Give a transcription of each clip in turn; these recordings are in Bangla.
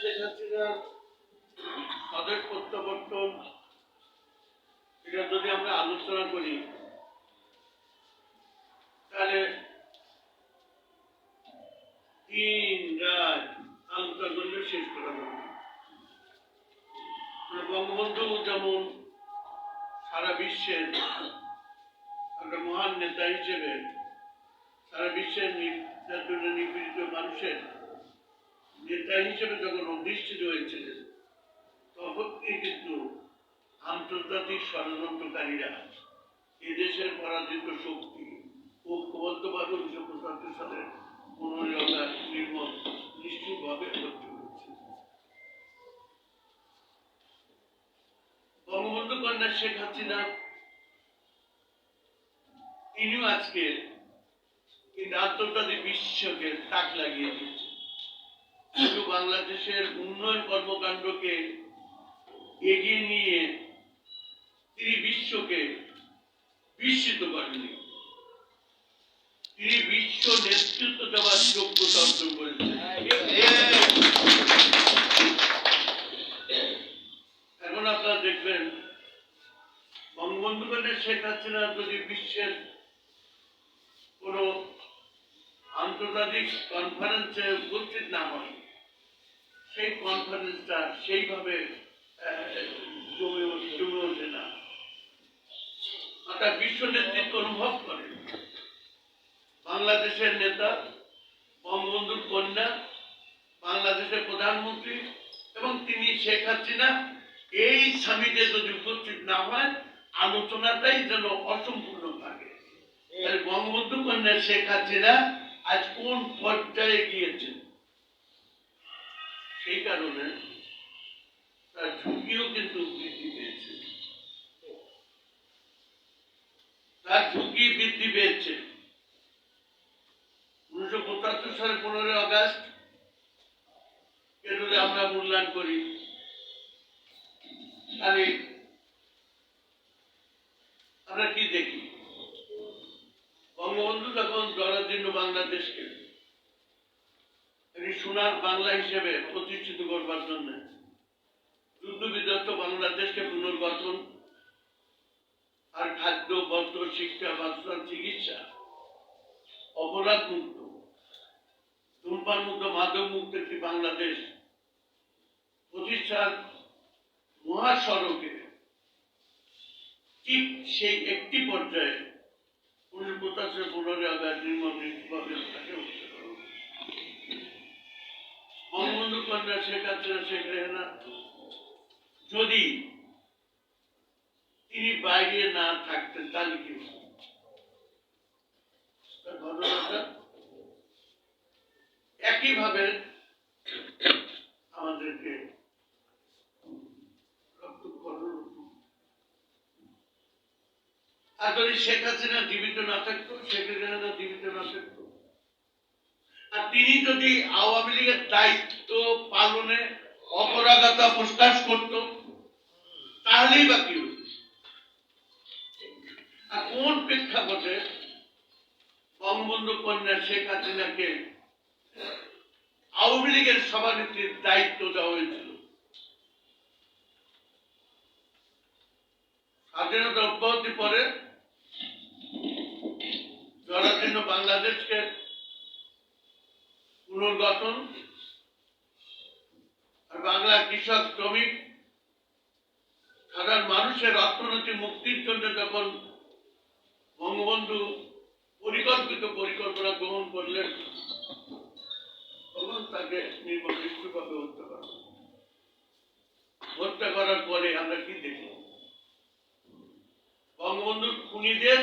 শেখ স্বদেশ প্রত্যাবর্তন, এটা যদি আমরা আলোচনা করি, তাহলে তিন রাত আলোচনা করলে শেষ করা যাবে মানে বঙ্গবন্ধু যেমন সারা বিশ্বের একটা মহান নেতা হিসেবে সারা বিশ্বের নির্যাতনে নিপীড়িত মানুষের নেতা হিসেবে যখন অধিষ্ঠিত হয়েছিলেন, তখন কিন্তু আন্তর্জাতিক ষড়যন্ত্রকারীরা এদেশের পরাজিত শক্তি উনিশশো পঁচাত্তর সালের নির্মল করেছে বঙ্গবন্ধু কন্যা শেখ হাসিনা তিনিও আজকে কিন্তু আন্তর্জাতিক বিশ্বকে তাক লাগিয়ে দিচ্ছে শুধু বাংলাদেশের উন্নয়ন কর্মকাণ্ডকে এগিয়ে নিয়ে তিনি বিশ্বকে বিস্মিত করেননি। তিনি বিশ্ব নেতৃত্ব দেওয়ার যোগ্যতা অর্জন করেছেন। এখন আপনারা দেখবেন বঙ্গবন্ধু কন্যা শেখ হাসিনা যদি বিশ্বের কোন আন্তর্জাতিক কনফারেন্সে উপস্থিত না হয় সেই কনফারেন্সটা সেইভাবে জমে জমে ওঠে না। অর্থাৎ বিশ্ব নেতৃত্ব অনুভব করে। বাংলাদেশের নেতা বঙ্গবন্ধুর কন্যা, বাংলাদেশের প্রধানমন্ত্রী এবং তিনি শেখ হাসিনা, এই সামিটে যদি উপস্থিত না হয়, আলোচনাটাই যেন অসম্পূর্ণ থাকে বঙ্গবন্ধু কন্যা শেখ হাসিনা আজ কোন পর্যায়ে গিয়েছেন? সেই কারণে তার ঝুঁকিও কিন্তু বৃদ্ধি পেয়েছে। তার ঝুঁকি বৃদ্ধি পেয়েছে। উনিশশো পঁচাত্তর পনেরোই আগস্ট আমরা মূল্যায়ন করি। তাহলে আমরা কি দেখি? বঙ্গবন্ধু যখন জরাজীর্ণ বাংলাদেশকে বাংলা হিসেবে প্রতিষ্ঠিত করবার জন্য। যুদ্ধ বিধ্বস্ত বাংলাদেশকে পুনর্গঠন আর খাদ্য, বস্ত্র, শিক্ষা বাস্তব চিকিৎসা, অপরাধ মুক্ত, ধূমপান মুক্ত, মাদক মুক্ত একটি বাংলাদেশ প্রতিষ্ঠার মহাসড়কে ঠিক সেই একটি পর্যায়ে উনিশশো পঁচাশি পনেরোই আগস্ট নির্মম মৃত্যুভাবে তাকে হত্যা করা কন্যা শেখ হাসিনা শেখ যদি তিনি বাইরে না থাকতেন, তাহলে কি একইভাবে আমাদেরকে আর যদি শেখ হাসিনা জীবিত না থাকতো, শেখ হাসিনা জীবিত না থাকতো। তিনি যদি আওয়ামী লীগের দায়িত্ব পালনে অপরাগতা প্রকাশ করত, তাহলেই বা কি কোন প্রেক্ষাপটে বঙ্গবন্ধু কন্যা শেখ হাসিনাকে আওয়ামী লীগের সভানেত্রীর দায়িত্ব দেওয়া হয়েছিল? স্বাধীনতা অব্যাহতি পরে জরাজীর্ণ বাংলাদেশকে পুনর্গঠন। বাংলা কৃষক, শ্রমিক, সাধারণ মানুষের অর্থনৈতিক মুক্তির জন্য যখন বঙ্গবন্ধু পরিকল্পিত পরিকল্পনা গ্রহণ করলেন, তখন তাকে নির্মম হত্যা করা হত্যা করার পরে আমরা কি দেখি? বঙ্গবন্ধুর খুনিদের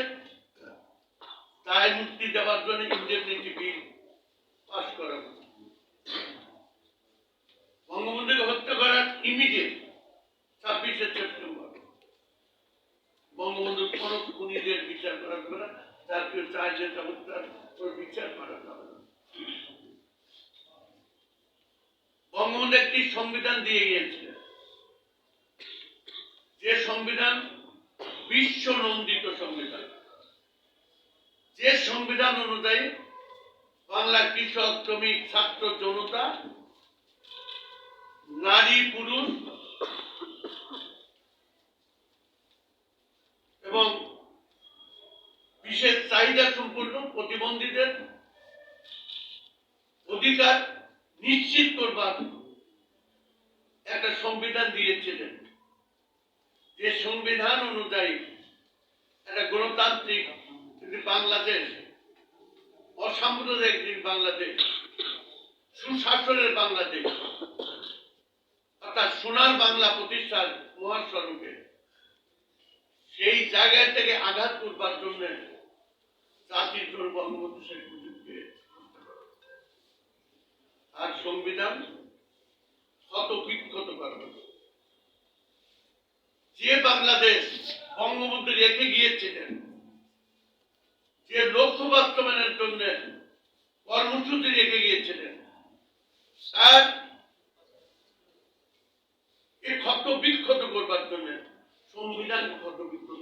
দায় মুক্তি দেওয়ার জন্য ইন্ডেমনিটি বিল পাস করা হলো। বঙ্গবন্ধুকে হত্যা করার ইমিডিয়েট ছাব্বিশে সেপ্টেম্বর। বঙ্গবন্ধুর কোন খুনিদের বিচার করা হবে না জাতীয় চার্জের হত্যার বিচার করা হবে না বঙ্গবন্ধু একটি সংবিধান দিয়ে গিয়েছিলেন। যে সংবিধান বিশ্ব নন্দিত সংবিধান। যে সংবিধান অনুযায়ী বাংলা কৃষক, শ্রমিক, ছাত্র জনতা নারী, পুরুষ, এবং বিশেষ চাহিদা সম্পন্ন প্রতিবন্ধীদের অধিকার নিশ্চিত করবার একটা সংবিধান দিয়েছিলেন। যে সংবিধান অনুযায়ী একটা গণতান্ত্রিক বাংলাদেশ অসাম্প্রদায়িক বাংলাদেশ, সুশাসনের বাংলাদেশ, অর্থাৎ সোনার বাংলা প্রতিষ্ঠার মহাস্বরূপে সেই জায়গা থেকে আঘাত করবার জন্য জাতির জন্য বঙ্গবন্ধু শেখ মুজিবকে আর সংবিধান ক্ষত বিক্ষত করা হলো। যে বাংলাদেশ বঙ্গবন্ধু রেখে গিয়েছিলেন যে লক্ষ্য বাস্তবায়নের জন্য কর্মসূচি রেখে গিয়েছিলেন। স্যার এই ক্ষত বিক্ষত করবার জন্য সংবিধান ক্ষত বিক্ষত